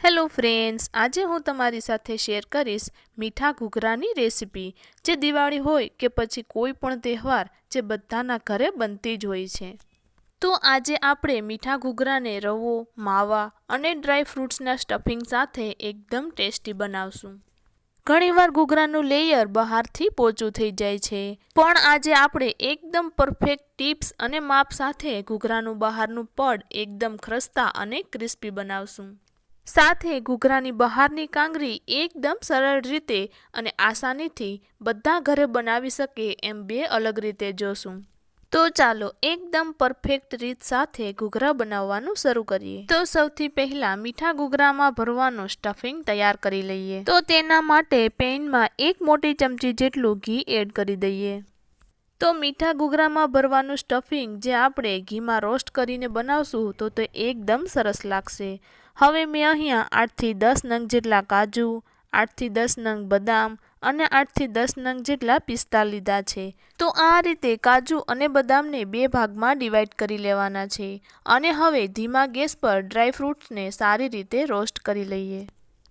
Hello friends, આજે હું તમારી સાથે શેર કરીશ મીઠા ઘૂઘરાની રેસિપી, જે દિવાળી હોય કે પછી કોઈ પણ તહેવાર જે બધાના ઘરે બનતી જ હોય છે. તો આજે આપણે મીઠા ઘૂઘરાને રવો, માવા અને ડ્રાય ફ્રૂટ્સના સ્ટફિંગ સાથે એકદમ ટેસ્ટી બનાવશું. ઘણીવાર ઘૂઘરાનું લેયર બહારથી પોચું થઈ જાય છે, પણ આજે આપણે એકદમ પરફેક્ટ ટિપ્સ અને માપ સાથે ઘૂઘરાનું બહારનું પડ એકદમ ખ્રસ્તા અને ક્રિસ્પી બનાવશું. સાથે ઘૂઘરાની બહારની કાંગરી એકદમ સરળ રીતે અને આસાનીથી બધા ઘરે બનાવી શકે એમ બે અલગ રીતે જોશું. તો ચાલો એકદમ પરફેક્ટ રીત સાથે ઘૂઘરા બનાવવાનું શરૂ કરીએ. તો સૌથી પહેલા મીઠા ઘૂઘરામાં ભરવાનું સ્ટફિંગ તૈયાર કરી લઈએ. તો તેના માટે પેનમાં એક મોટી ચમચી જેટલું ઘી એડ કરી દઈએ. તો મીઠા ઘૂઘરામાં ભરવાનું સ્ટફિંગ જે આપણે ઘીમાં રોસ્ટ કરીને બનાવશું તો તે એકદમ સરસ લાગશે. હવે મેં અહીંયા આઠથી દસ નંગ જેટલા કાજુ, આઠથી દસ નંગ બદામ અને આઠથી દસ નંગ જેટલા પિસ્તા લીધા છે. તો આ રીતે કાજુ અને બદામને બે ભાગમાં ડિવાઈડ કરી લેવાના છે અને હવે ધીમા ગેસ પર ડ્રાયફ્રૂટ્સને સારી રીતે રોસ્ટ કરી લઈએ.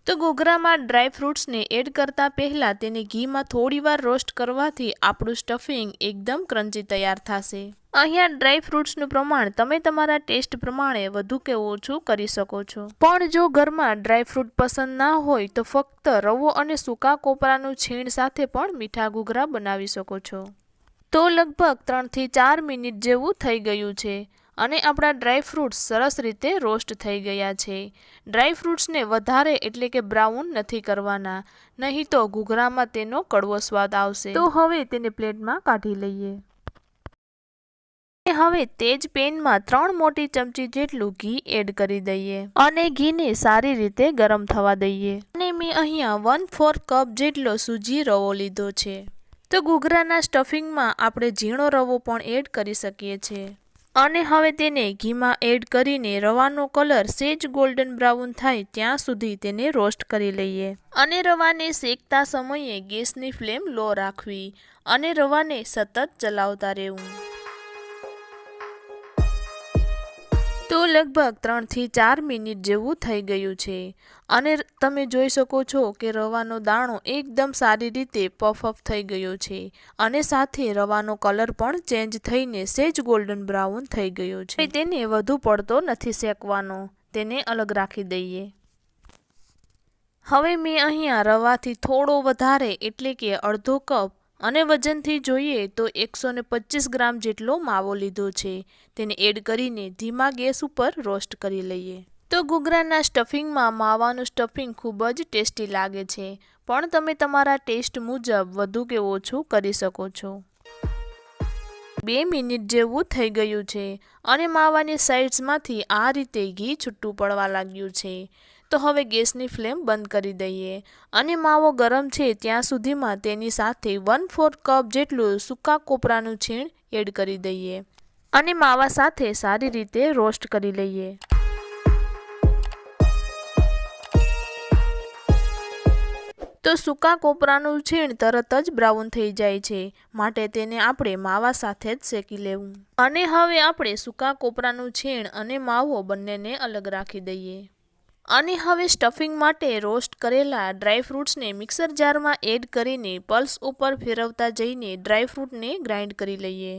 તો ઘૂઘરામાં ડ્રાયફ્રૂટ્સને એડ કરતાં પહેલાં તેને ઘીમાં થોડીવાર રોસ્ટ કરવાથી આપણું સ્ટફિંગ એકદમ ક્રન્ચી તૈયાર થશે. અહીંયા ડ્રાય ફ્રૂટ્સનું પ્રમાણ તમે તમારા ટેસ્ટ પ્રમાણે વધુ કે ઓછું કરી શકો છો. પણ જો ઘરમાં ડ્રાય ફ્રૂટ પસંદ ના હોય તો ફક્ત રવો અને સૂકા કોપરાનું છીણ સાથે પણ મીઠા ઘૂઘરા બનાવી શકો છો. તો લગભગ ત્રણથી ચાર મિનિટ જેવું થઈ ગયું છે અને આપણા ડ્રાય ફ્રૂટ્સ સરસ રીતે રોસ્ટ થઈ ગયા છે. ડ્રાય ફ્રૂટ્સને વધારે એટલે કે બ્રાઉન નથી કરવાના નહીં તો ઘૂઘરામાં તેનો કડવો સ્વાદ આવશે. તો હવે તેને પ્લેટમાં કાઢી લઈએ. હવે તે જ પેનમાં ત્રણ મોટી ચમચી જેટલું ઘી એડ કરી દઈએ. અને ઘીને સારી રીતે ગરમ થવા દઈએ. અને મેં અહીંયા વન ફોર કપ જેટલો સૂજી રવો લીધો છે. તો ઘૂઘરાના સ્ટફિંગમાં આપણે ઝીણો રવો પણ એડ કરી શકીએ છીએ. અને હવે તેને ઘીમાં એડ કરીને રવાનો કલર સેજ ગોલ્ડન બ્રાઉન થાય ત્યાં સુધી તેને રોસ્ટ કરી લઈએ. અને રવાને શેકતા સમયે ગેસની ફ્લેમ લો રાખવી. અને રવાને સતત ચલાવતા રહેવું. તો લગભગ ત્રણથી ચાર મિનિટ જેવું થઈ ગયું છે. અને તમે જોઈ શકો છો કે રવાનો દાણો એકદમ સારી રીતે પફ અપ થઈ ગયો છે અને સાથે રવાનો કલર પણ ચેન્જ થઈને સેજ ગોલ્ડન બ્રાઉન થઈ ગયો છે. તેને વધુ પડતો નથી શેકવાનો, તેને અલગ રાખી દઈએ. હવે મેં અહીંયા રવાથી થોડો વધારે એટલે કે અડધો કપ અને વજનથી જોઈએ તો એકસો ને પચીસ ગ્રામ જેટલો માવો લીધો છે. તેને એડ કરીને ધીમા ગેસ ઉપર રોસ્ટ કરી લઈએ. તો ઘૂઘરાના સ્ટફિંગમાં માવાનું સ્ટફિંગ ખૂબ જ ટેસ્ટી લાગે છે, પણ તમે તમારા ટેસ્ટ મુજબ વધુ કે ઓછું કરી શકો છો. બે મિનિટ જેવું થઈ ગયું છે અને માવાની સાઇડ્સમાંથી આ રીતે ઘી છૂટું પડવા લાગ્યું છે. તો હવે ગેસની ફ્લેમ બંધ કરી દઈએ અને માવો ગરમ છે ત્યાં સુધીમાં તેની સાથે વન ફોર્થ કપ જેટલું સૂકા કોપરાનું છીણ એડ કરી દઈએ અને માવા સાથે સારી રીતે રોસ્ટ કરી લઈએ. તો સૂકા કોપરાનું છીણ તરત જ બ્રાઉન થઈ જાય છે, માટે તેને આપણે માવા સાથે જ શેકી લેવું. અને હવે આપણે સૂકા કોપરાનું છીણ અને માવો બંનેને અલગ રાખી દઈએ. અને હવે સ્ટફિંગ માટે રોસ્ટ કરેલા ડ્રાયફ્રૂટ્સને મિક્સર જારમાં એડ કરીને પલ્સ ઉપર ફેરવતા જઈને ડ્રાયફ્રૂટને ગ્રાઇન્ડ કરી લઈએ.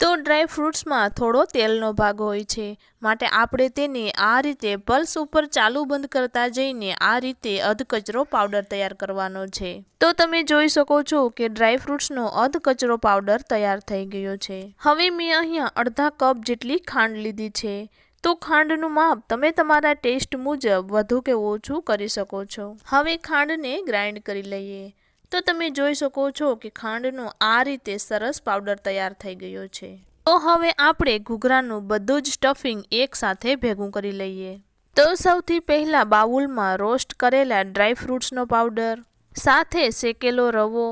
તો ડ્રાયફ્રૂટ્સમાં થોડો તેલનો ભાગ હોય છે, માટે આપણે તેને આ રીતે પલ્સ ઉપર ચાલુ બંધ કરતા જઈને આ રીતે અધકચરો પાવડર તૈયાર કરવાનો છે. તો તમે જોઈ શકો છો કે ડ્રાયફ્રૂટ્સનો અધકચરો પાવડર તૈયાર થઈ ગયો છે. હવે મેં અહીંયા અડધા કપ જેટલી ખાંડ લીધી છે. તો ખાંડનું માપ તમે તમારા ટેસ્ટ મુજબ વધુ કે ઓછું કરી શકો છો. હવે ખાંડને ગ્રાઇન્ડ કરી લઈએ. તો તમે જોઈ શકો છો કે ખાંડનો આ રીતે સરસ પાવડર તૈયાર થઈ ગયો છે. તો હવે આપણે ઘૂઘરાનું બધું જ સ્ટફિંગ એકસાથે ભેગું કરી લઈએ. તો સૌથી પહેલાં બાઉલમાં રોસ્ટ કરેલા ડ્રાય ફ્રૂટ્સનો પાવડર, સાથે શેકેલો રવો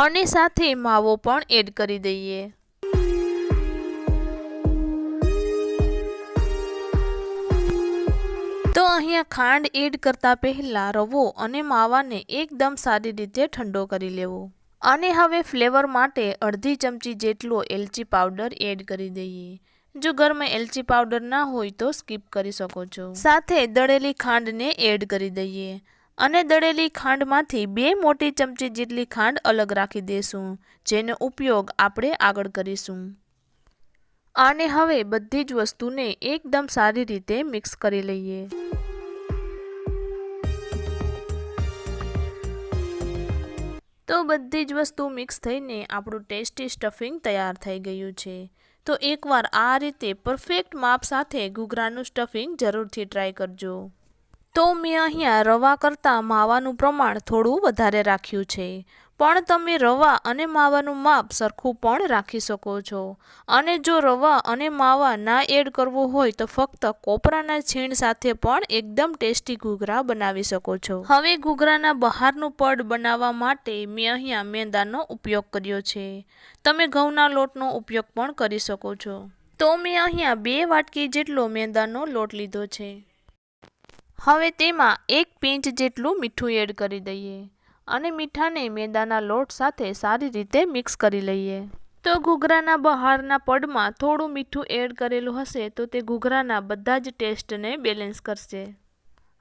અને સાથે માવો પણ એડ કરી દઈએ. તો અહીંયા ખાંડ એડ કરતાં પહેલાં રવો અને માવાને એકદમ સારી રીતે ઠંડો કરી લેવો. અને હવે ફ્લેવર માટે અડધી ચમચી જેટલો એલચી પાવડર એડ કરી દઈએ. જો ઘરમાં એલચી પાવડર ના હોય તો સ્કીપ કરી શકો છો. સાથે દળેલી ખાંડને એડ કરી દઈએ. અને દળેલી ખાંડમાંથી બે મોટી ચમચી જેટલી ખાંડ અલગ રાખી દેશું, જેનો ઉપયોગ આપણે આગળ કરીશું. અને હવે બધી જ વસ્તુને એકદમ સારી રીતે મિક્સ કરી લઈએ. તો બધી જ વસ્તુ મિક્સ થઈને આપણું ટેસ્ટી સ્ટફિંગ તૈયાર થઈ ગયું છે. તો એકવાર આ રીતે પરફેક્ટ માપ સાથે ઘૂઘરાનું સ્ટફિંગ જરૂરથી ટ્રાય કરજો. તો મેં અહીંયા રવા કરતાં માવાનું પ્રમાણ થોડું વધારે રાખ્યું છે. પણ તમે રવા અને માવાનું માપ સરખું પણ રાખી શકો છો. અને જો રવા અને માવા ના એડ કરવું હોય તો ફક્ત કોપરાના છીણ સાથે પણ એકદમ ટેસ્ટી ઘૂઘરા બનાવી શકો છો. હવે ઘૂઘરાના બહારનું પડ બનાવવા માટે મેં અહીંયા મેંદાનો ઉપયોગ કર્યો છે. તમે ઘઉંના લોટનો ઉપયોગ પણ કરી શકો છો. તો મેં અહીંયા બે વાટકી જેટલો મેંદાનો લોટ લીધો છે. હવે તેમાં એક પિંચ જેટલું મીઠું એડ કરી દઈએ. અને મીઠાને મેંદાના લોટ સાથે સારી રીતે મિક્સ કરી લઈએ. તો ઘૂઘરાના બહારના પડમાં થોડું મીઠું એડ કરેલું હશે તો તે ઘૂઘરાના બધા જ ટેસ્ટને બેલેન્સ કરશે.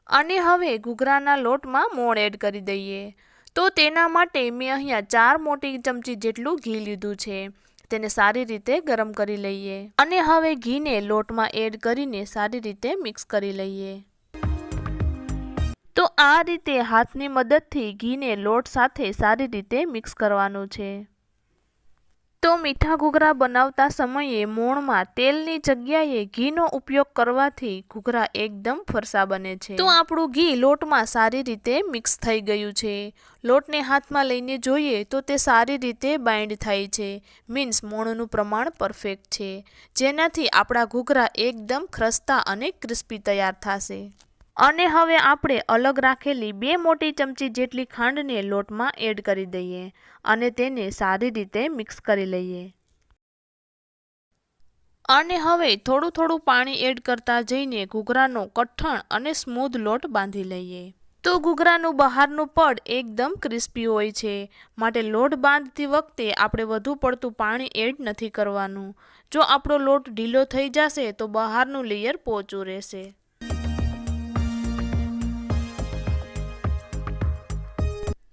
અને હવે ઘૂઘરાના લોટમાં મોણ એડ કરી દઈએ. તો તેના માટે મેં અહીંયા ચાર મોટી ચમચી જેટલું ઘી લીધું છે. તેને સારી રીતે ગરમ કરી લઈએ. અને હવે ઘીને લોટમાં એડ કરીને સારી રીતે મિક્સ કરી લઈએ. તો આ રીતે હાથની મદદથી ઘીને લોટ સાથે સારી રીતે મિક્સ કરવાનું છે. તો મીઠા ઘૂઘરા બનાવતા સમયે મોણમાં તેલની જગ્યાએ ઘીનો ઉપયોગ કરવાથી ઘૂઘરા એકદમ ફરસા બને છે. તો આપણું ઘી લોટમાં સારી રીતે મિક્સ થઈ ગયું છે. લોટને હાથમાં લઈને જોઈએ તો તે સારી રીતે બાઇન્ડ થાય છે. મીન્સ મોણનું પ્રમાણ પરફેક્ટ છે. જેનાથી આપણા ઘૂઘરા એકદમ ખ્રસ્તા અને ક્રિસ્પી તૈયાર થશે. અને હવે આપણે અલગ રાખેલી બે મોટી ચમચી જેટલી ખાંડને લોટમાં એડ કરી દઈએ અને તેને સારી રીતે મિક્સ કરી લઈએ. અને હવે થોડું થોડું પાણી એડ કરતા જઈને ઘૂઘરાનો કઠણ અને સ્મૂધ લોટ બાંધી લઈએ. તો ઘૂઘરાનું બહારનું પડ એકદમ ક્રિસ્પી હોય છે, માટે લોટ બાંધતી વખતે આપણે વધુ પડતું પાણી એડ નથી કરવાનું. જો આપણો લોટ ઢીલો થઈ જશે તો બહારનું લેયર પોચું રહેશે.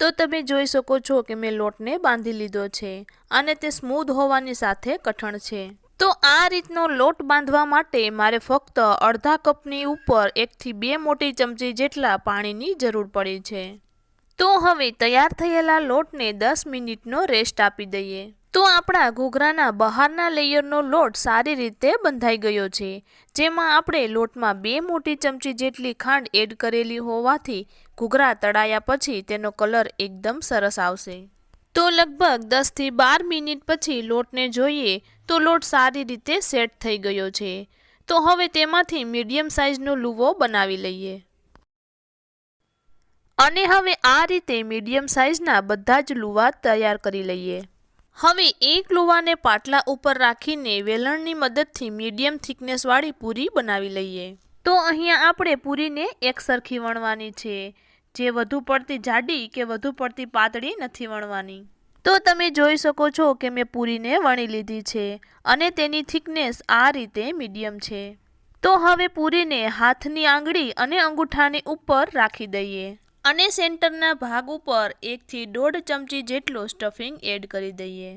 તો તમે જોઈ શકો છો કે મેં લોટને બાંધી લીધો છે અને તે સ્મૂધ હોવાની સાથે કઠણ છે. તો આ રીતનો લોટ બાંધવા માટે મારે ફક્ત અડધા કપની ઉપર એકથી બે મોટી ચમચી જેટલા પાણીની જરૂર પડી છે. તો હવે તૈયાર થયેલા લોટને દસ મિનિટનો રેસ્ટ આપી દઈએ. તો આપણા ઘૂઘરાના બહારના લેયરનો લોટ સારી રીતે બંધાઈ ગયો છે. જેમાં આપણે લોટમાં બે મોટી ચમચી જેટલી ખાંડ એડ કરેલી હોવાથી ઘૂઘરા તળાયા પછી તેનો કલર એકદમ સરસ આવશે. તો લગભગ દસથી બાર મિનિટ પછી લોટને જોઈએ તો લોટ સારી રીતે સેટ થઈ ગયો છે. તો હવે તેમાંથી મીડિયમ સાઇઝનો લુવો બનાવી લઈએ. અને હવે આ રીતે મીડિયમ સાઇઝના બધા જ લુવા તૈયાર કરી લઈએ. હવે એક લુવાને પાટલા ઉપર રાખીને વેલણની મદદથી મીડિયમ થિકનેસવાળી પૂરી બનાવી લઈએ. તો અહીંયા આપણે પૂરીને એક સરખી વણવાની છે. જે વધુ પડતી જાડી કે વધુ પડતી પાતળી નથી વણવાની. તો તમે જોઈ શકો છો કે મેં પૂરીને વણી લીધી છે અને તેની થિકનેસ આ રીતે મીડિયમ છે. તો હવે પૂરીને હાથની આંગળી અને અંગૂઠાની ઉપર રાખી દઈએ. અને સેન્ટરના ભાગ ઉપર એકથી દોઢ ચમચી જેટલો સ્ટફિંગ એડ કરી દઈએ.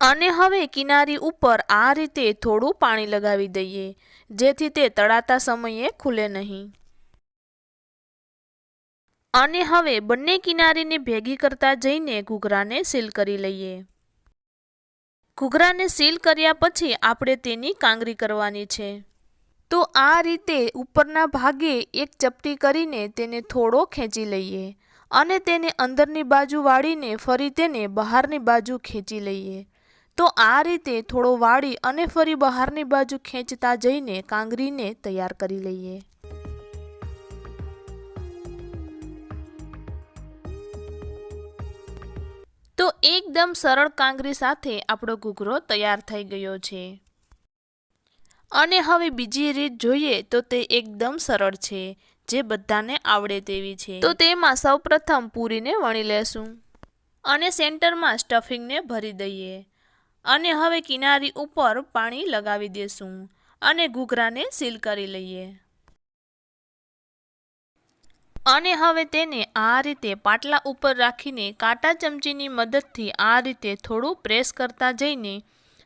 અને હવે કિનારી ઉપર આ રીતે થોડું પાણી લગાવી દઈએ, જેથી તે તળાતા સમયે ખુલે નહીં. અને હવે બંને કિનારીને ભેગી કરતા જઈને ઘૂઘરાને સીલ કરી લઈએ. ઘૂઘરાને સીલ કર્યા પછી આપણે તેની કાંગરી કરવાની છે. તો આ રીતે ઉપરના ભાગે એક ચપટી કરીને તેને થોડો ખેંચી લઈએ અને તેને અંદરની બાજુ વાળીને ફરી તેને બહારની બાજુ ખેંચી લઈએ. તો આ રીતે થોડો વાળી અને ફરી બહારની બાજુ ખેંચતા જઈને કાંગરીને તૈયાર કરી લઈએ. તો એકદમ સરળ કાંગરી સાથે આપણો ઘૂઘરો તૈયાર થઈ ગયો છે. અને હવે બીજી રીત જોઈએ તો તે એકદમ સરળ છે, જે બધાને આવડે તેવી છે. તો તેમાં સૌપ્રથમ પૂરીને વણી લેશું. અને સેન્ટરમાં સ્ટફિંગને ભરી દઈએ. અને હવે કિનારી ઉપર પાણી લગાવી દેશું અને ઘૂઘરાને સીલ કરી લઈએ. અને હવે તેને આ રીતે પાટલા ઉપર રાખીને કાંટા ચમચીની મદદથી આ રીતે થોડું પ્રેસ કરતા જઈને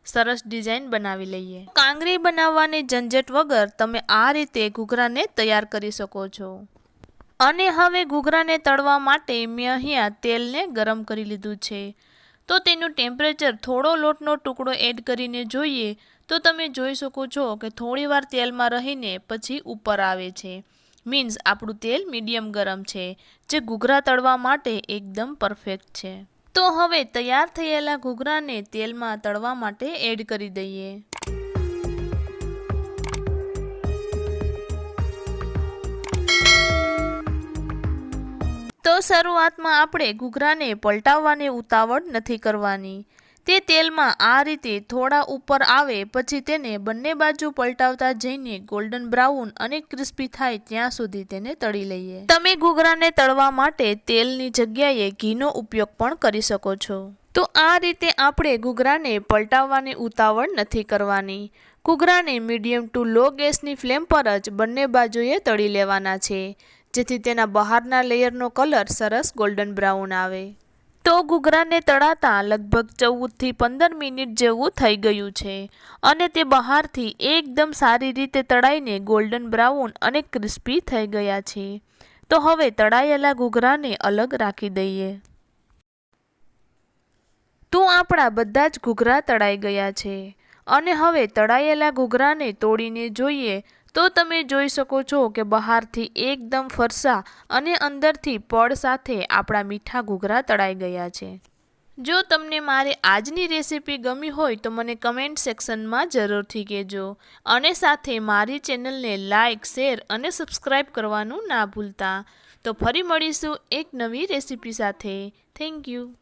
સરસ ડિઝાઇન બનાવી લઈએ. કાંગરી બનાવવાની ઝંઝટ વગર તમે આ રીતે ઘૂઘરાને તૈયાર કરી શકો છો. અને હવે ઘૂઘરાને તળવા માટે મેં અહીંયા તેલને ગરમ કરી લીધું છે. તો તેનું ટેમ્પરેચર થોડો લોટનો ટુકડો એડ કરીને જોઈએ તો તમે જોઈ શકો છો કે થોડીવાર તેલમાં રહીને પછી ઉપર આવે છે. મીન્સ આપણું તેલ મીડિયમ ગરમ છે, જે ઘૂઘરા તળવા માટે એકદમ પરફેક્ટ છે. તો હવે તૈયાર થયેલા ઘૂઘરાને તેલમાં તળવા માટે એડ કરી દઈએ. તો શરૂઆતમાં આપણે ઘૂઘરાને પલટાવવાની ઉતાવળ નથી કરવાની. તે તેલમાં આ રીતે થોડા ઉપર આવે પછી તેને બંને બાજુ પલટાવતા જઈને ગોલ્ડન બ્રાઉન અને ક્રિસ્પી થાય ત્યાં સુધી તેને તળી લઈએ. તમે ઘૂઘરાને તળવા માટે તેલની જગ્યાએ ઘીનો ઉપયોગ પણ કરી શકો છો. તો આ રીતે આપણે ઘૂઘરાને પલટાવવાની ઉતાવળ નથી કરવાની. ઘૂઘરાને મીડિયમ ટુ લો ગેસની ફ્લેમ પર જ બંને બાજુએ તળી લેવાના છે, જેથી તેના બહારના લેયરનો કલર સરસ ગોલ્ડન બ્રાઉન આવે. તો ઘૂઘરાને તળાતા લગભગ ચૌદથી પંદર મિનિટ જેવું થઈ ગયું છે અને તે બહારથી એકદમ સારી રીતે તળાઈને ગોલ્ડન બ્રાઉન અને ક્રિસ્પી થઈ ગયા છે. તો હવે તળાયેલા ઘૂઘરાને અલગ રાખી દઈએ. તો આપણા બધા જ ઘૂઘરા તળાઈ ગયા છે. અને હવે તળાયેલા ઘૂઘરાને તોડીને જોઈએ તો તમે જોઈ શકો છો કે બહારથી એકદમ ફરસા અને અંદરથી પડ સાથે આપણા મીઠા ઘૂઘરા તળાઈ ગયા છે. જો તમને મારે આજની રેસીપી ગમી હોય તો મને કમેન્ટ સેક્શનમાં જરૂરથી કહેજો અને સાથે મારી ચેનલને લાઇક શેર અને સબસ્ક્રાઈબ કરવાનું ના ભૂલતા. તો ફરી મળીશું એક નવી રેસીપી સાથે. Thank you.